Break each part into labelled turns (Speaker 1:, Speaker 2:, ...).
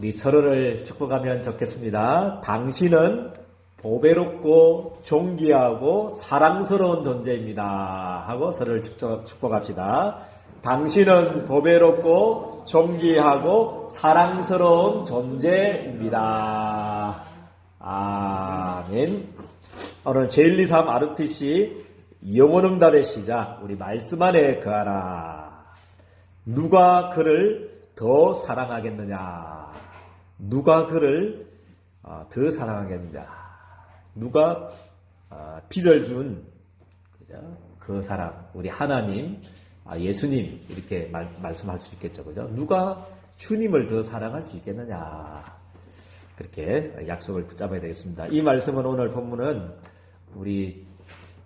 Speaker 1: 우리 서로를 축복하면 좋겠습니다. 당신은 보배롭고 존귀하고 사랑스러운 존재입니다. 하고 서로를 축복, 축복합시다. 당신은 보배롭고 존귀하고 사랑스러운 존재입니다. 아멘. 오늘 제123 RTC 영원응답의 시작, 우리 말씀 안에 거하라. 누가 그를 더 사랑하겠느냐? 누가 그를 어, 더 사랑하겠느냐? 누가 어, 빚을 준 그죠? 그 사람, 우리 하나님, 아, 예수님 이렇게 말, 말씀할 수 있겠죠, 그죠? 누가 주님을 더 사랑할 수 있겠느냐? 그렇게 약속을 붙잡아야 되겠습니다. 이 말씀은 오늘 본문은 우리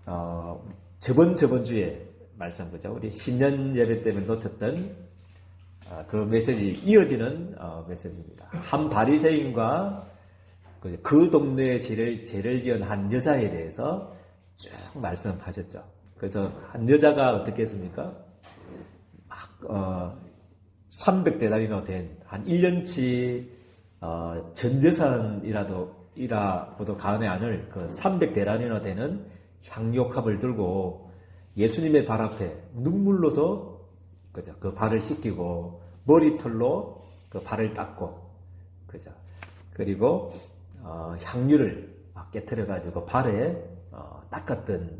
Speaker 1: 어, 저번 저번 주에 말씀 그죠? 우리 신년 예배 때문에 놓쳤던 어, 그 메시지 이어지는 어, 메시지입니다. 한 바리새인과 그, 그 동네에 죄를 죄를 지은 한 여자에 대해서 쭉 말씀하셨죠. 그래서 한 여자가 어떻게 했습니까? 막 어, 300대 달이나 된 한 1년치 어, 전재산이라도 이라고도 가은에 안을 그 300대란이나 되는 향료컵을 들고 예수님의 발 앞에 눈물로서 그죠? 그 발을 씻기고 머리털로 그 발을 닦고 그죠? 그리고 어, 향유를 막 깨뜨려 가지고 발에 어, 닦았던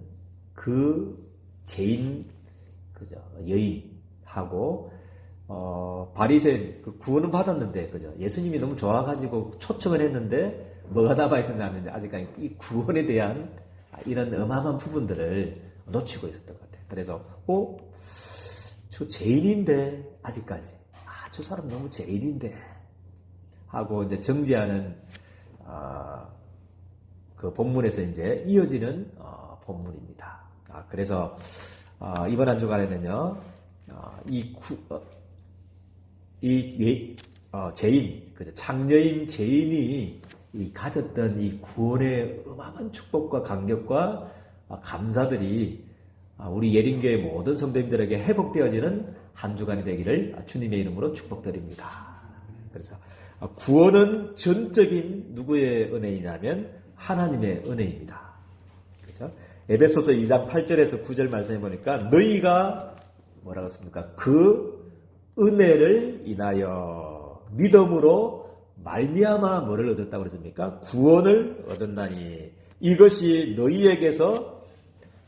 Speaker 1: 그 죄인 그죠? 여인하고 어, 바리새인 그 구원은 받았는데 그죠? 예수님이 너무 좋아가지고 초청을 했는데 뭐가 남아 있었냐면 아직까지 이 구원에 대한 이런 어마어마한 부분들을 놓치고 있었던 것 같아요. 그래서 어, 저 죄인인데 아직까지 아, 저 사람 너무 죄인인데 하고 이제 정지하는 어, 그 본문에서 이제 이어지는 어, 본문입니다. 아, 그래서 어, 이번 한 주간에는요 어, 이 구, 어, 이 예, 어, 죄인, 그죠? 창녀인 죄인이 이 가졌던 이 구원의 어마어마한 축복과 감격과 아, 감사들이 아, 우리 예린교회 모든 성도님들에게 회복되어지는 한 주간이 되기를 주님의 이름으로 축복드립니다. 그래서 아, 구원은 전적인 누구의 은혜이냐면 하나님의 은혜입니다. 그렇죠? 에베소서 2장 8절에서 9절 말씀해 보니까 너희가 뭐라고 했습니까? 그 은혜를 인하여 믿음으로 말미암아 뭐를 얻었다고 그랬습니까? 구원을 얻었나니 이것이 너희에게서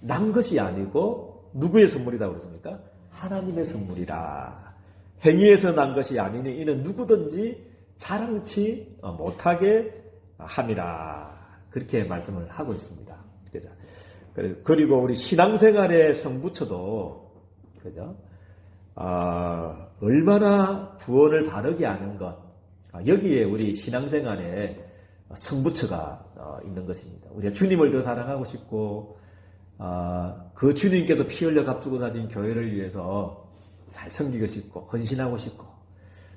Speaker 1: 난 것이 아니고 누구의 선물이라고 그랬습니까? 하나님의 선물이라. 행위에서 난 것이 아니니 이는 누구든지 자랑치 못하게 함이라. 그렇게 말씀을 하고 있습니다. 그죠? 그리고 우리 신앙생활의 성부처도 그죠? 아, 얼마나 구원을 바르게 아는 것, 아, 여기에 우리 신앙생활에 성부처가 어, 있는 것입니다. 우리가 주님을 더 사랑하고 싶고, 아, 그 주님께서 피 흘려 값주고 사신 교회를 위해서 잘 섬기고 싶고, 헌신하고 싶고,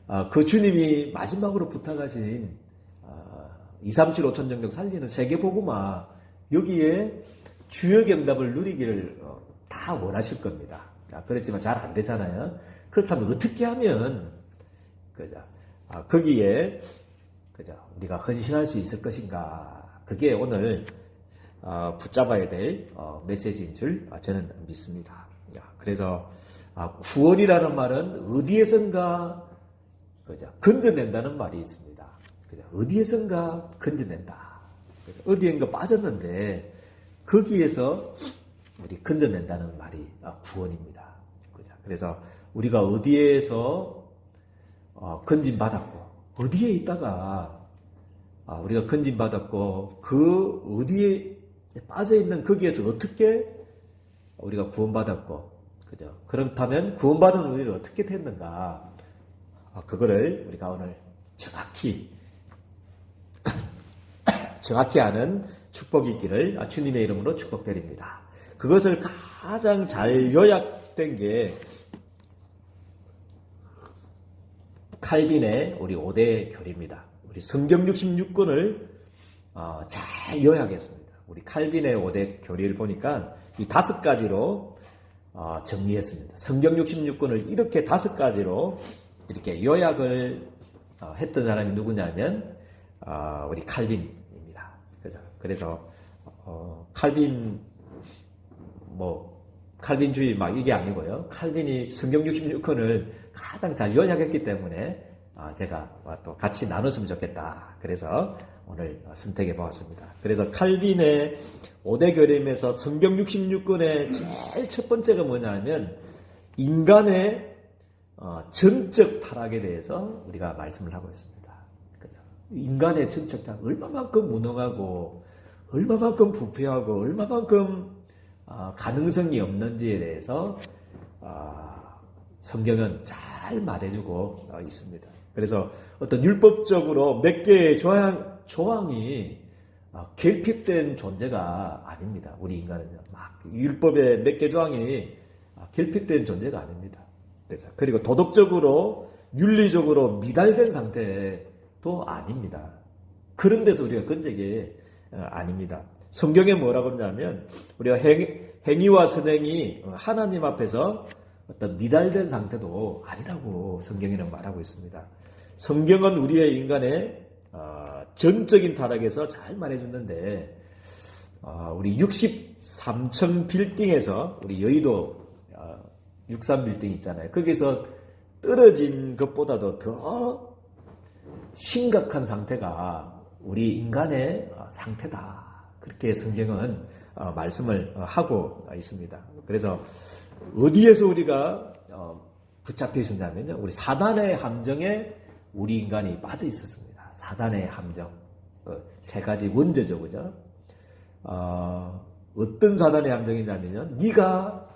Speaker 1: 아, 그 주님이 마지막으로 부탁하신 237 5천 정력 살리는 세계보고마 여기에 주요 경답을 누리기를 어, 다 원하실 겁니다. 그렇지만 잘 안 되잖아요. 그렇다면 어떻게 하면 그죠? 아, 거기에 그죠? 우리가 헌신할 수 있을 것인가? 그게 오늘 어, 붙잡아야 될 어, 메시지인 줄 저는 믿습니다. 그래서 아, 구원이라는 말은 어디에선가 그죠? 건져낸다는 말이 있습니다. 그죠? 어디에선가 건져낸다. 그죠? 어디엔가 빠졌는데 거기에서 우리 건져낸다는 말이 아, 구원입니다. 그죠? 그래서 우리가 어디에서 어, 건진 받았고 어디에 있다가 아, 우리가 건진 받았고 그 어디에 빠져 있는 거기에서 어떻게 우리가 구원받았고 그죠? 그렇다면 구원받은 우리를 어떻게 됐는가? 아, 그거를 우리가 오늘 정확히 정확히 아는 축복이 있기를 주님의 이름으로 축복드립니다. 그것을 가장 잘 요약된 게 칼빈의 우리 5대 교리입니다. 우리 성경 66권을 어, 잘 요약했습니다. 우리 칼빈의 5대 교리를 보니까 이 다섯 가지로 어, 정리했습니다. 성경 66권을 이렇게 다섯 가지로 이렇게 요약을 어, 했던 사람이 누구냐면 어, 우리 칼빈입니다. 그죠? 그래서 어, 칼빈 뭐 칼빈주의 막 이게 아니고요. 칼빈이 성경 66권을 가장 잘 요약했기 때문에 아, 제가 또 같이 나눴으면 좋겠다. 그래서 오늘 선택해 보았습니다. 그래서 칼빈의 5대 교림에서 성경 66권의 제일 첫 번째가 뭐냐면 인간의 어, 전적 타락에 대해서 우리가 말씀을 하고 있습니다. 그죠? 인간의 전적 타락 얼마만큼 무능하고 얼마만큼 부패하고 얼마만큼 어, 가능성이 없는지에 대해서 어, 성경은 잘 말해주고 어, 있습니다. 그래서 어떤 율법적으로 몇 개의 조항, 조항이 어, 결핍된 존재가 아닙니다. 우리 인간은요. 막 율법의 몇 개 조항이 어, 결핍된 존재가 아닙니다. 그죠? 그리고 도덕적으로 윤리적으로 미달된 상태도 아닙니다. 그런 데서 우리가 건적이 어, 아닙니다. 성경에 뭐라고 그러냐면 우리가 행, 행위와 선행이 하나님 앞에서 어떤 미달된 상태도 아니라고 성경에는 말하고 있습니다. 성경은 우리의 인간의 어, 전적인 타락에서 잘 말해줬는데 어, 우리 63층 빌딩에서 우리 여의도 어, 63 빌딩 있잖아요. 거기서 떨어진 것보다도 더 심각한 상태가 우리 인간의 어, 상태다. 그렇게 성경은 어, 말씀을 어, 하고 있습니다. 그래서 어디에서 우리가 어, 붙잡혀 있었냐면요. 우리 사단의 함정에 우리 인간이 빠져 있었습니다. 사단의 함정. 그 세 가지 원죄죠. 그죠? 어, 어떤 사단의 함정이냐면요. 네가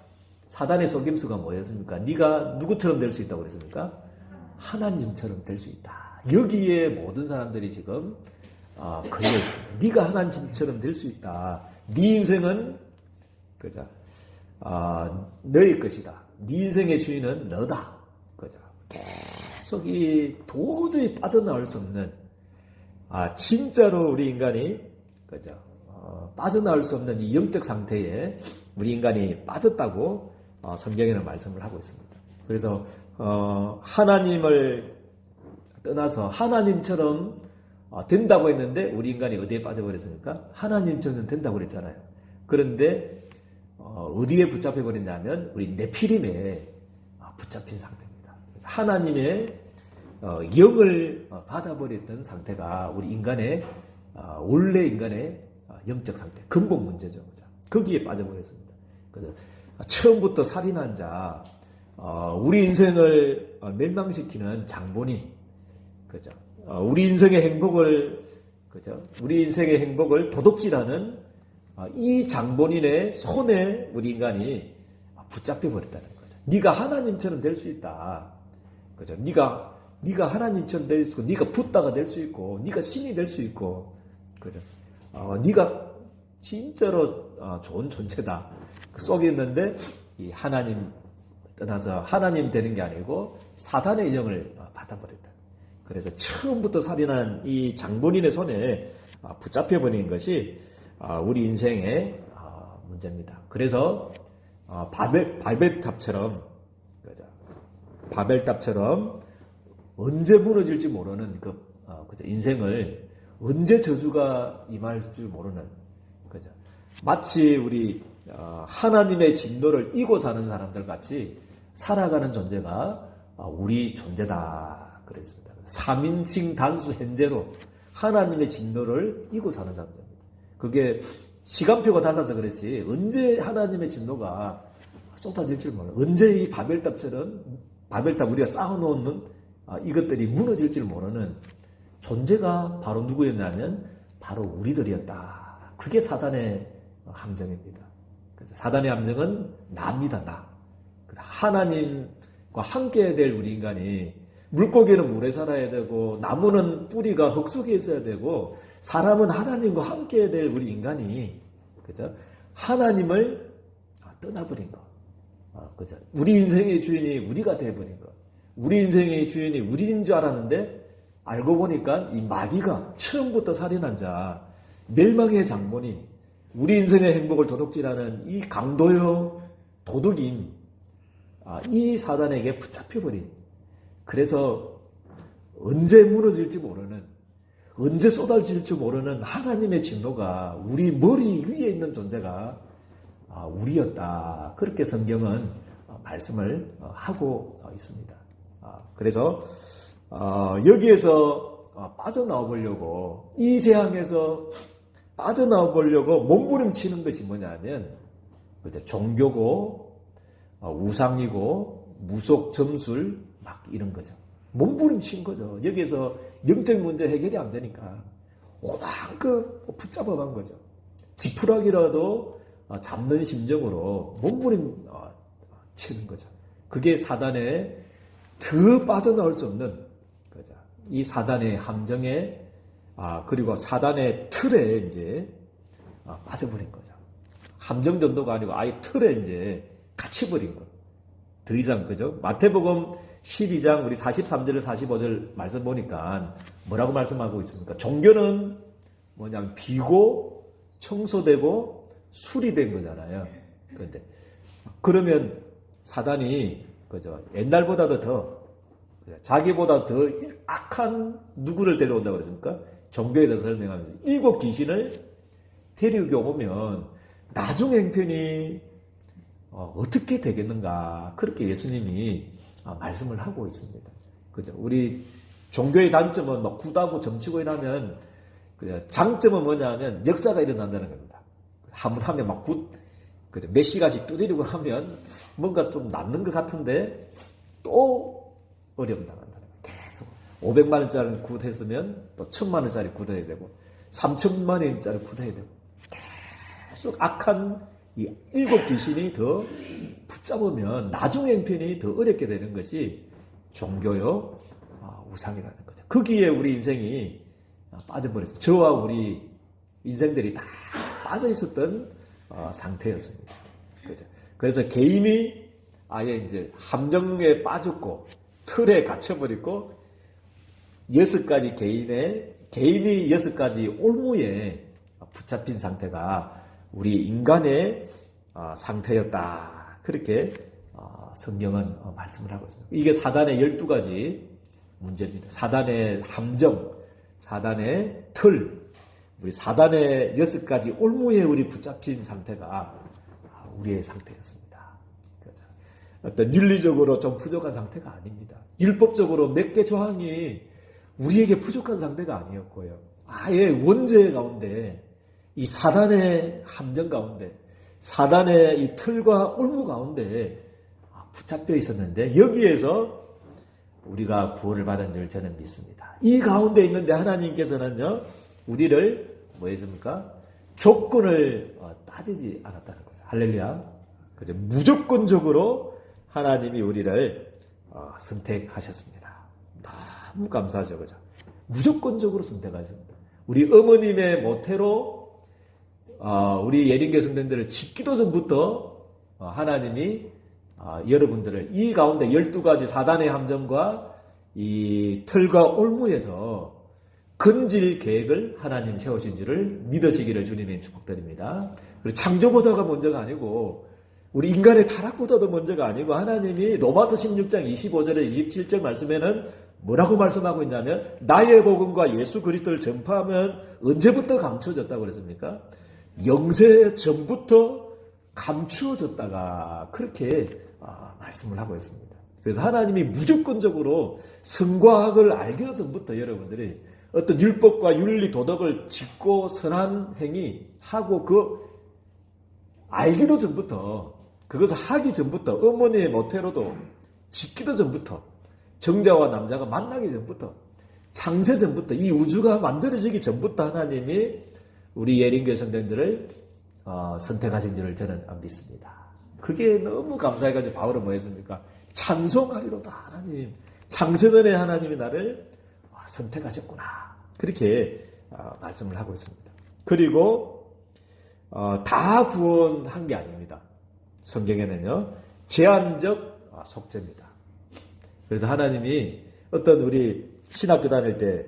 Speaker 1: 사단의 속임수가 뭐였습니까? 네가 누구처럼 될 수 있다고 그랬습니까? 하나님처럼 될 수 있다. 여기에 모든 사람들이 지금 어, 걸려 있습니다. 네가 하나님처럼 될 수 있다. 네 인생은 그죠? 아, 너의 것이다. 네 인생의 주인은 너다. 그죠? 계속 이 도저히 빠져나올 수 없는 아 진짜로 우리 인간이 그죠? 어, 빠져나올 수 없는 이 영적 상태에 우리 인간이 빠졌다고 어, 성경에는 말씀을 하고 있습니다. 그래서 어, 하나님을 떠나서 하나님처럼 어, 된다고 했는데 우리 인간이 어디에 빠져버렸습니까? 하나님처럼 된다고 그랬잖아요. 그런데 어, 디에 붙잡혀 버렸냐면 우리 네피림에 어, 붙잡힌 상태입니다. 그래서 하나님의 어, 영을 어, 받아버렸던 상태가 우리 인간의 어, 원래 인간의 어, 영적 상태, 근본 문제죠. 거기에 빠져버렸습니다. 그래서 처음부터 살인한 자, 어, 우리 인생을 어, 멸망시키는 장본인, 그죠? 어, 우리 인생의 행복을 그죠? 우리 인생의 행복을 도둑질하는 어, 이 장본인의 손에 우리 인간이 붙잡혀 버렸다는 거죠. 네가 하나님처럼 될 수 있다. 그죠? 네가 네가 하나님처럼 될 수 있고, 네가 붓다가 될 수 있고, 네가 신이 될 수 있고, 그죠? 어, 네가 진짜로 어, 좋은 존재다. 그 속에 있는데 이 하나님 떠나서 하나님 되는 게 아니고 사단의 영을 어, 받아버렸다. 그래서 처음부터 살인한 이 장본인의 손에 아, 붙잡혀 버리는 것이 아, 우리 인생의 아, 문제입니다. 그래서 바벨 바벨탑처럼? 바벨탑처럼 언제 무너질지 모르는 그 그죠? 인생을 언제 저주가 임할 줄 모르는 그죠? 마치 우리 어, 하나님의 진노를 이고 사는 사람들 같이 살아가는 존재가 우리 존재다 그랬습니다. 3인칭 단수 현재로 하나님의 진노를 이고 사는 사람입니다. 그게 시간표가 달라서 그렇지 언제 하나님의 진노가 쏟아질지 몰라. 언제 이 바벨탑처럼 바벨탑 우리가 쌓아놓는 아, 이것들이 무너질지 모르는 존재가 바로 누구였냐면 바로 우리들이었다. 그게 사단의 함정입니다. 그래서 사단의 함정은 나입니다. 나. 그래서 하나님과 함께 될 우리 인간이 물고기는 물에 살아야 되고 나무는 뿌리가 흙 속에 있어야 되고 사람은 하나님과 함께 될 우리 인간이 그죠? 하나님을 떠나버린 거. 어, 그죠? 우리 인생의 주인이 우리가 돼버린 거. 우리 인생의 주인이 우리인 줄 알았는데 알고 보니까 이 마귀가 처음부터 살인한 자, 멸망의 장본인, 우리 인생의 행복을 도둑질하는 이 강도요 도둑인 아, 이 사단에게 붙잡혀버린 그래서 언제 무너질지 모르는 언제 쏟아질지 모르는 하나님의 진노가 우리 머리 위에 있는 존재가 아, 우리였다. 그렇게 성경은 어, 말씀을 어, 하고 있습니다. 아, 그래서 어, 여기에서 빠져나와 보려고 이 재앙에서 빠져나와 보려고 몸부림치는 것이 뭐냐면 종교고 우상이고 무속 점술 막 이런 거죠. 몸부림친 거죠. 여기에서 영적 문제 해결이 안 되니까 오만큼 붙잡아간 거죠. 지푸라기라도 어, 잡는 심정으로 몸부림 어, 치는 거죠. 그게 사단의 더 빠져나올 수 없는 거죠. 이 사단의 함정에 아 그리고 사단의 틀에 이제 아, 빠져버린 거죠. 함정 정도가 아니고 아예 틀에 이제 갇혀버린 거. 더 이상 그죠? 마태복음 12장 우리 43절 45절 말씀 보니까 뭐라고 말씀하고 있습니까? 종교는 뭐냐면 비고 청소되고 수리된 거잖아요. 그런데 그러면 사단이 그죠? 옛날보다도 더 자기보다 더 악한 누구를 데려온다고 그랬습니까? 종교에 대해서 설명하면서 일곱 귀신을 데리고 오면 나중 행편이 어, 떻게 되겠는가 그렇게 예수님이 아, 말씀을 하고 있습니다. 그죠? 우리 종교의 단점은 막 굳하고 점치고 이러면 장점은 뭐냐면 역사가 일어난다는 겁니다. 한번 하면 막 굳, 그죠? 몇 시간씩 두드리고 하면 뭔가 좀 낫는 것 같은데 또 어려움 당한다는 거예요. 계속 500만 원짜리 굳했으면 또 1000만 원짜리 굳어야 되고 3천만 원짜리 굳어야 되고 계속 악한 이 일곱 귀신이 더 붙잡으면 나중 행편이 더 어렵게 되는 것이 종교요 아, 우상이라는 거죠. 거기에 우리 인생이 빠져버렸습니다. 저와 우리 인생들이 다 빠져 있었던 어, 상태였습니다. 그죠? 그래서 개인이 아예 이제 함정에 빠졌고 틀에 갇혀버리고 여섯 가지 개인의 개인이 여섯 가지 올무에 붙잡힌 상태가 우리 인간의 어, 상태였다. 그렇게 어, 성경은 어, 말씀을 하고 있습니다. 이게 사단의 12가지 문제입니다. 사단의 함정, 사단의 틀, 우리 사단의 여섯 가지 올무에 우리 붙잡힌 상태가 우리의 상태였습니다. 그렇죠? 어떤 윤리적으로 좀 부족한 상태가 아닙니다. 율법적으로 몇 개 조항이 우리에게 부족한 상태가 아니었고요. 아예 원죄 가운데 이 사단의 함정 가운데, 사단의 이 틀과 울무 가운데 붙잡혀 있었는데 여기에서 우리가 구원을 받은 줄 저는 믿습니다. 이 가운데 있는데 하나님께서는요, 우리를 뭐 했습니까? 조건을 어, 따지지 않았다는 거죠. 할렐루야. 그죠? 무조건적으로 하나님이 우리를 어, 선택하셨습니다. 너무 감사하죠. 그죠? 무조건적으로 선택하셨습니다. 우리 어머님의 모태로 어, 우리 예린교 성도들을 짓기도 전부터 어, 하나님이 어, 여러분들을 이 가운데 12가지 사단의 함정과 이 틀과 올무에서 근질 계획을 하나님 세우신 줄을 믿으시기를 주님의 축복드립니다. 그리고 창조보다가 먼저가 아니고 우리 인간의 타락보다도 먼저가 아니고 하나님이 로마서 16장 25절에 27절 말씀에는 뭐라고 말씀하고 있냐면 나의 복음과 예수 그리스도를 전파하면 언제부터 감춰졌다고 그랬습니까? 영세 전부터 감추어졌다가 그렇게 아, 말씀을 하고 있습니다. 그래서 하나님이 무조건적으로 성과학을 알기도 전부터 여러분들이 어떤 율법과 윤리 도덕을 짓고 선한 행위 하고 그 알기도 전부터 그것을 하기 전부터 어머니의 모태로도 짓기도 전부터 정자와 남자가 만나기 전부터 창세 전부터 이 우주가 만들어지기 전부터 하나님이 우리 예린교 성도들을 어, 선택하신 줄을 저는 믿습니다. 그게 너무 감사해가지고 바울은 뭐 했습니까? 찬송하리로다 하나님. 창세전에 하나님이 나를 어, 선택하셨구나. 그렇게 어, 말씀을 하고 있습니다. 그리고 어, 다 구원한 게 아닙니다. 성경에는요. 제한적 어, 속죄입니다. 그래서 하나님이 어떤 우리 신학교 다닐 때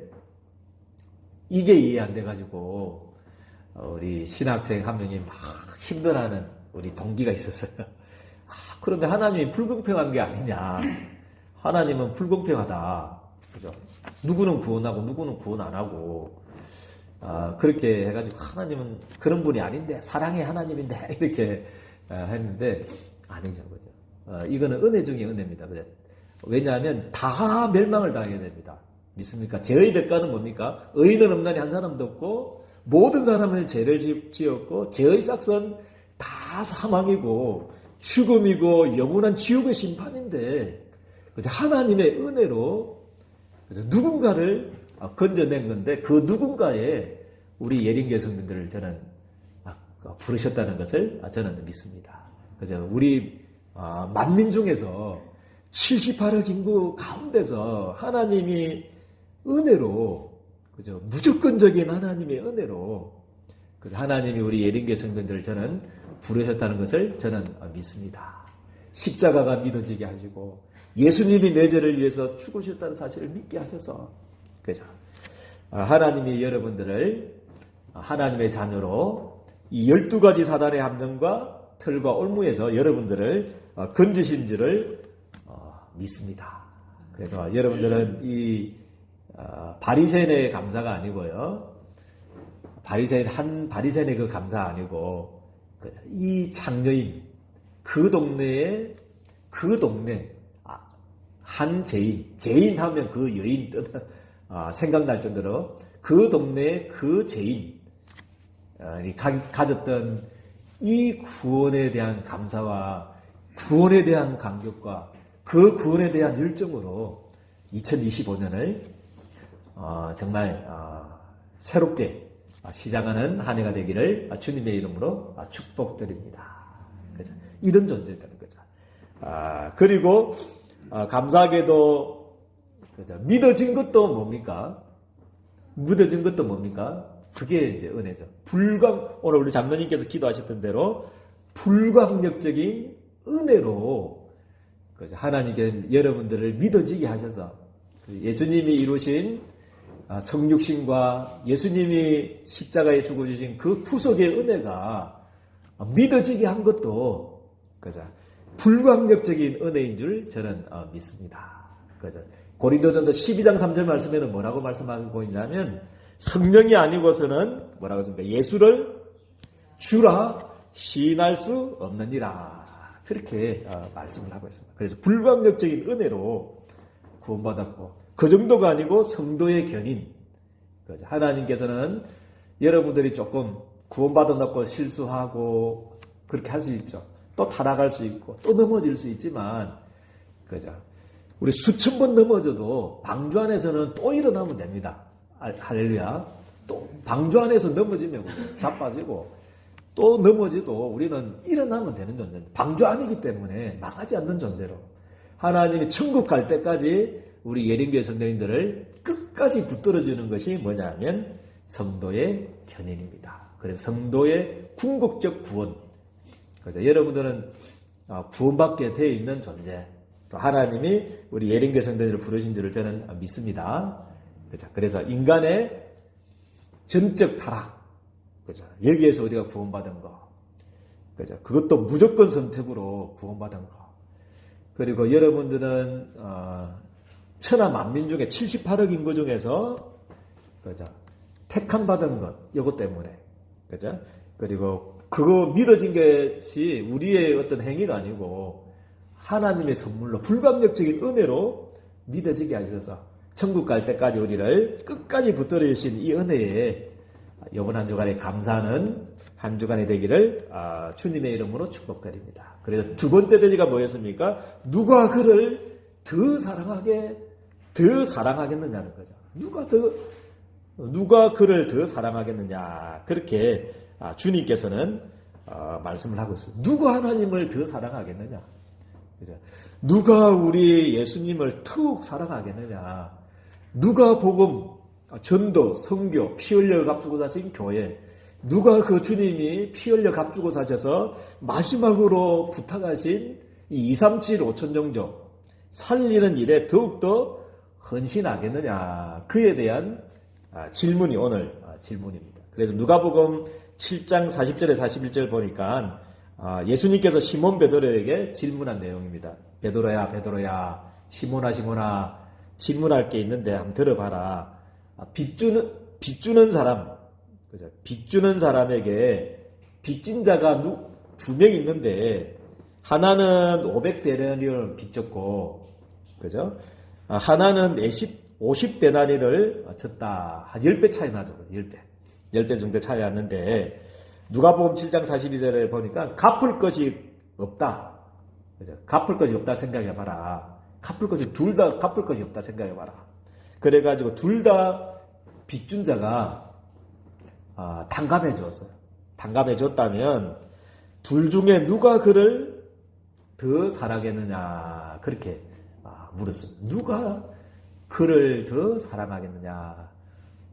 Speaker 1: 이게 이해 안 돼가지고 어, 우리 신학생 한 명이 막 힘들어하는 우리 동기가 있었어요. 아, 그런데 하나님이 불공평한 게 아니냐. 하나님은 불공평하다. 그죠? 누구는 구원하고 누구는 구원 안 하고 아, 그렇게 해가지고 하나님은 그런 분이 아닌데 사랑의 하나님인데 이렇게 아, 했는데 아니죠, 그죠? 어, 이거는 은혜 중에 은혜입니다, 그죠? 왜냐하면 다 멸망을 당하게 됩니다. 믿습니까? 죄의 대가는 뭡니까? 의인은 없나니 한 사람도 없고 모든 사람은 죄를 지- 지었고 죄의 싹선 다 사망이고 죽음이고 영원한 지옥의 심판인데? 하나님의 은혜로? 누군가를 아, 건져낸 건데 그 누군가에 우리 예린교 성도들을 저는 아, 부르셨다는 것을 아, 저는 믿습니다. 그죠? 우리 아, 만민 중에서 78억 인구 가운데서 하나님이 은혜로 그죠? 무조건적인 하나님의 은혜로 그래서 하나님이 우리 예린교 성도들을 저는 부르셨다는 것을 저는 아, 믿습니다. 십자가가 믿어지게 하시고 예수님이 내 죄를 위해서 죽으셨다는 사실을 믿게 하셔서 그죠? 아, 하나님이 여러분들을 하나님의 자녀로 이 12가지 사단의 함정과 틀과 올무에서 여러분들을 어, 건지신 줄을 어, 믿습니다. 그래서 여러분들은 이 어, 바리새인의 감사가 아니고요. 바리새인 한 바리새인의 그 감사 아니고? 이 창녀인 그 동네에 그 동네 아, 한 죄인 죄인 하면 그 여인 뜻 아, 생각날 정도로 그 동네에 그이 가- 가졌던 이 구원에 대한 감사와 구원에 대한 감격과 그 구원에 대한 열정으로 2025년을 어, 정말 어, 새롭게 시작하는 한 해가 되기를 주님의 이름으로 축복드립니다. 그죠? 이런 존재다는 거죠. 아, 그리고 아, 감사하게도 그죠? 믿어진 것도 뭡니까? 믿어진 것도 뭡니까? 그게 이제 은혜죠. 불강 오늘 우리 장로님께서 기도하셨던 대로 불강력적인 은혜로 그죠? 하나님께 여러분들을 믿어지게 하셔서 그 예수님이 이루신 아, 성육신과 예수님이 십자가에 죽어주신 그 구속의 은혜가 믿어지게 한 것도 그죠? 불강력적인 은혜인 줄 저는 어, 믿습니다. 그죠? 고린도전서 12장 3절 말씀에는 뭐라고 말씀하고 있냐면 성령이 아니고서는 뭐라고 했습니까? 예수를 주라 시인할 수 없느니라. 그렇게 어, 말씀을 하고 있습니다. 그래서 불강력적인 은혜로 구원받았고 그 정도가 아니고 성도의 견인. 그죠? 하나님께서는 여러분들이 조금 구원받아놓고 실수하고 그렇게 할 수 있죠. 또 타락할 수 있고 또 넘어질 수 있지만 그죠? 우리 수천 번 넘어져도 방주 안에서는 또 일어나면 됩니다. 할- 할렐루야. 또 방주 안에서 넘어지면 자빠지고 또 넘어져도 우리는 일어나면 되는 존재입니다. 방주 안이기 때문에 망하지 않는 존재로 하나님이 천국 갈 때까지 우리 예린교회 성도님들을 끝까지 붙들어주는 것이 뭐냐면 성도의 견인입니다. 그래서 성도의 궁극적 구원. 그죠? 여러분들은 아, 구원받게 되어 있는 존재. 또 하나님이 우리 예린교회 성도들을 부르신 줄을 저는 믿습니다. 그죠? 그래서 인간의 전적 타락. 그죠? 여기에서 우리가 구원받은 거. 그죠? 그것도 무조건 선택으로 구원받은 거. 그리고 여러분들은 어, 천하 만민 중에 78억 인구 중에서 그죠? 택함 받은 것 이것 때문에 그죠? 그리고 그거 믿어진 것이 우리의 어떤 행위가 아니고 하나님의 선물로 불감력적인 은혜로 믿어지게 하셔서 천국 갈 때까지 우리를 끝까지 붙들어 주신 이 은혜에 이번 한 주간에 감사하는 한 주간이 되기를 아, 주님의 이름으로 축복드립니다. 그래서 두 번째 대지가 뭐였습니까? 누가 그를 더 사랑하게 더 사랑하겠느냐는 거죠. 누가 더 누가 그를 더 사랑하겠느냐 그렇게 아, 주님께서는 어, 말씀을 하고 있어요. 누가 하나님을 더 사랑하겠느냐? 그죠? 누가 우리 예수님을 더욱 사랑하겠느냐? 누가 복음, 전도, 성교, 피 흘려 값주고 사신 교회, 누가 그 주님이 피 흘려 값주고 사셔서 마지막으로 부탁하신 이 2, 3, 7, 5천 정도 살리는 일에 더욱더 헌신하겠느냐? 그에 대한 아, 질문이 오늘 아, 질문입니다. 그래서 누가복음 7장 40절에 41절 보니까 아, 예수님께서 시몬 베드로에게 질문한 내용입니다. 베드로야 베드로야 시몬아 시몬아 질문할 게 있는데 한번 들어봐라. 아, 빚주는 빚주는 사람, 그죠? 빚주는 사람에게 빚진 자가 두 명 있는데 하나는 500데나리온을 빚졌고, 그죠? 아, 하나는 50, 50데나리를 졌다. 한 10배 차이 나죠. 10배. 10배 정도 차이 났는데 누가복음 7장 42절에 보니까 갚을 것이 없다. 그죠? 갚을 것이 없다 생각해 봐라. 갚을 것이 둘 다 갚을 것이 없다 생각해 봐라. 그래 가지고 둘 다 빚준 자가 아, 당감해 줬어요. 당감해 줬다면 둘 중에 누가 그를 더 사랑했느냐 그렇게 아, 물었습니다. 누가 그를 더 사랑하겠느냐?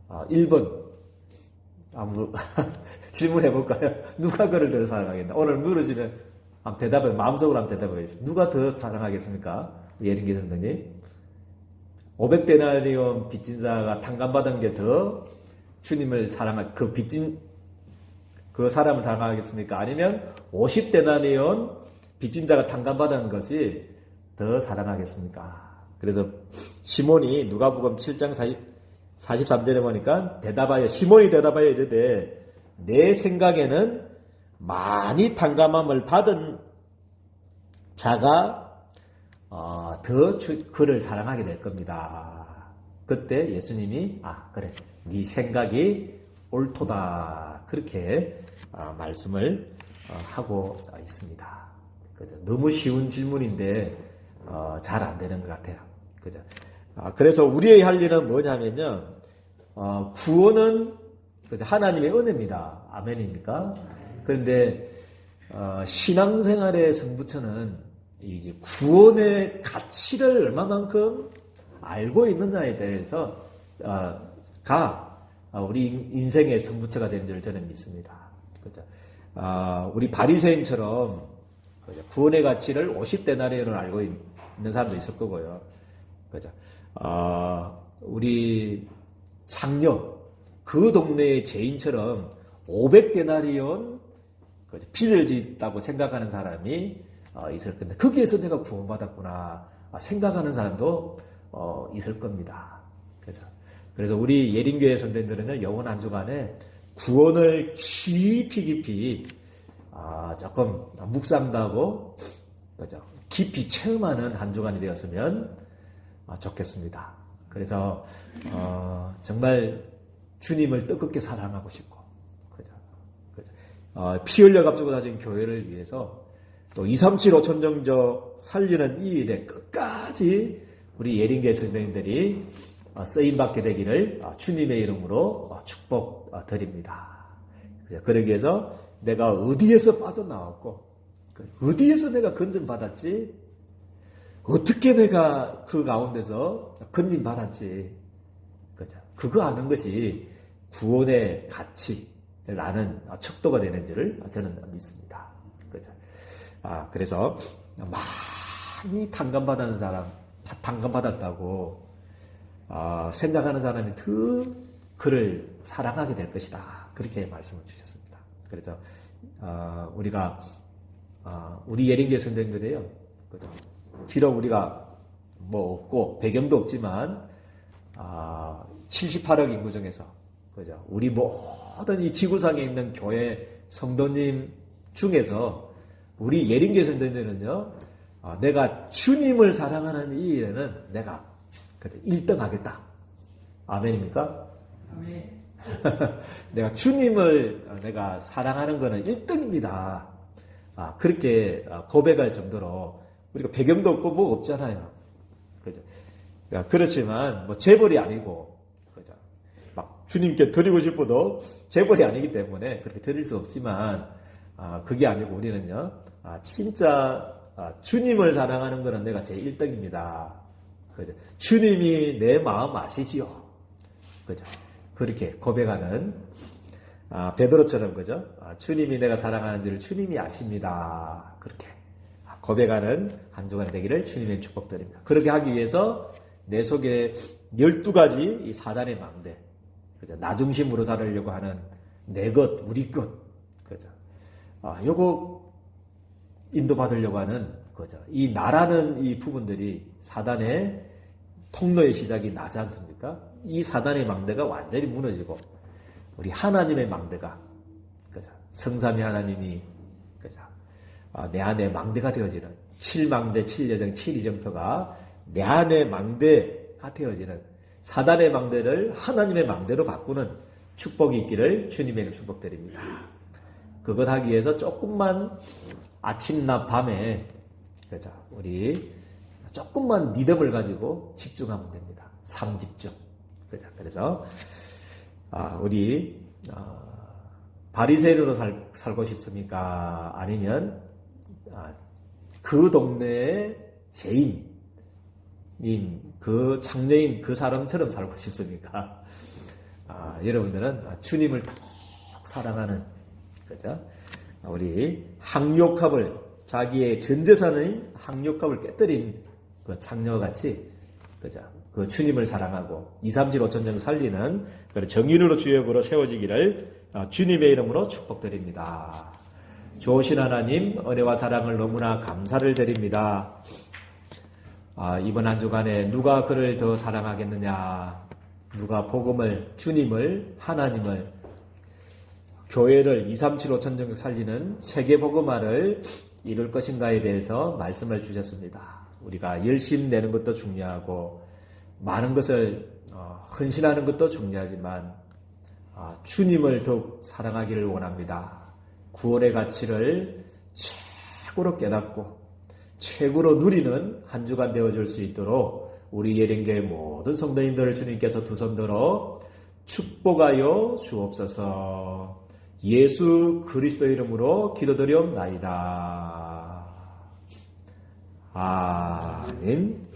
Speaker 1: 아, 1번 아무 질문해 볼까요? 누가 그를 더 사랑하겠나? 오늘 물어지면 한번 대답해 마음속으로 한번 대답해 주십시오. 누가 더 사랑하겠습니까? 예린기 성도님. 500데나리온 빚진 자가 탕감받은 게 더 주님을 사랑할 그 빚진 그 사람을 사랑하겠습니까? 아니면 50데나리온 빚진 자가 탕감받은 것이 더 사랑하겠습니까? 그래서 시몬이 누가복음 7장 40 43절에 보니까 대답하여 시몬이 대답하여 이르되 내 생각에는 많이 탕감함을 받은 자가 어, 더 주, 그를 사랑하게 될 겁니다. 그때 예수님이 아 그래 네 생각이 옳도다 그렇게 어, 말씀을 어, 하고 있습니다. 그죠? 너무 쉬운 질문인데 어, 잘안 되는 것 같아요. 그죠? 아, 그래서 우리의 할 일은 뭐냐면요. 어, 구원은? 하나님의 은혜입니다. 아멘입니까? 그런데 어, 신앙생활의 성부처는 이제 구원의 가치를 얼마만큼 알고 있느냐에 대해서 어, 가 어, 우리 인생의 성부처가 된줄 저는 믿습니다. 그죠? 아, 우리 바리새인처럼 구원의 가치를 50 데나리온을 알고 있는 사람도 있을 거고요. 그죠? 아, 우리 장녀 그 동네의 죄인처럼 500데나리온 빚을 짓다고 생각하는 사람이 어, 있을 건데 거기에서 내가 구원받았구나 아, 생각하는 사람도 어, 있을 겁니다. 그죠? 그래서 우리 예린교회 선배들은 영원 한 주간에 구원을 깊이 깊이 아, 조금 묵상도 하고 그죠? 깊이 체험하는 한 주간이 되었으면 아, 좋겠습니다. 그래서 어, 정말 주님을 뜨겁게 사랑하고 싶고 그죠? 그죠? 어, 피 흘려 값주고 다진 교회를 위해서 또 237, 5천 정적 살리는 이 일에 끝까지 우리 예린교회 선생님들이 어, 쓰임받게 되기를 어, 주님의 이름으로 어, 축복드립니다. 그러기 위해서 내가 어디에서 빠져나왔고 그 어디에서 내가 건전받았지 어떻게 내가 그 가운데서 건진 받았지. 그죠? 그거 아는 것이 구원의 가치를 아는 척도가 되는 줄을 저는 믿습니다. 그죠? 아, 그래서 많이 탕감받은 사람, 탕감받았다고 아, 생각하는 사람이 더 그를 사랑하게 될 것이다. 그렇게 말씀을 주셨습니다. 그래서 아, 우리가 아, 우리 예린교 선생들이요. 그죠? 비록 우리가 뭐 없고 배경도 없지만 아, 78억 인구 중에서 그죠? 우리 모든 이 지구상에 있는 교회 성도님 중에서 우리 예린교 성도님들은요, 아, 내가 주님을 사랑하는 이 일에는 내가 그죠? 1등 하겠다. 아멘입니까? 아멘. 내가 주님을 내가 사랑하는 것은 1등입니다. 아, 그렇게 고백할 정도로 우리가 배경도 없고 뭐 없잖아요. 그죠? 그렇지만 뭐 재벌이 아니고 그죠? 막 주님께 드리고 싶어도 재벌이 아니기 때문에 그렇게 드릴 수 없지만 아, 그게 아니고 우리는요. 아, 진짜 아, 주님을 사랑하는 것은 내가 제 1등입니다. 그죠? 주님이 내 마음 아시지요. 그죠? 그렇게 고백하는 아, 베드로처럼 그죠? 아, 주님이 내가 사랑하는지를 주님이 아십니다. 그렇게 고백하는 한 주간이 되기를 주님의 축복드립니다. 그렇게 하기 위해서 내 속에 12가지 이 사단의 망대, 그죠? 나 중심으로 살으려고 하는 내 것, 우리 것, 그죠? 아, 요거 인도받으려고 하는, 그죠? 이 나라는 이 부분들이 사단의 통로의 시작이 나지 않습니까? 이 사단의 망대가 완전히 무너지고 우리 하나님의 망대가 그죠? 성삼위 하나님이 내 안에 망대가 되어지는 칠망대, 칠여정, 칠이정표가 내 안에 망대가 되어지는 사단의 망대를 하나님의 망대로 바꾸는 축복이 있기를 주님의 이름 축복드립니다. 그것 하기 위해서 조금만 아침낮 밤에 그죠? 우리 조금만 믿음을 가지고 집중하면 됩니다. 삼집중. 그죠? 그래서 아, 우리 아, 바리새인으로 살, 살고 싶습니까? 아니면 아, 그 동네의 죄인인 그 장녀인 그 사람처럼 살고 싶습니까? 아, 여러분들은 주님을 더 사랑하는 그죠? 우리 항욕합을 자기의 전 재산인 항욕합을 깨뜨린 그 장녀와 같이 그죠? 그 주님을 사랑하고 2, 3, 7, 5천 정 살리는 그 정인으로 주역으로 세워지기를 아, 주님의 이름으로 축복드립니다. 좋으신 하나님 은혜와 사랑을 너무나 감사를 드립니다. 아, 이번 한 주간에 누가 그를 더 사랑하겠느냐? 누가 복음을 주님을 하나님을 교회를 2, 3, 7, 5천 정 살리는 세계 복음화를 이룰 것인가에 대해서 말씀을 주셨습니다. 우리가 열심 내는 것도 중요하고 많은 것을 어, 헌신하는 것도 중요하지만 아, 주님을 더욱 사랑하기를 원합니다. 구원의 가치를 최고로 깨닫고 최고로 누리는 한 주간 되어줄 수 있도록 우리 예린교회 모든 성도님들을 주님께서 두 손 들어 축복하여 주옵소서. 예수 그리스도 이름으로 기도드리옵나이다. 아멘.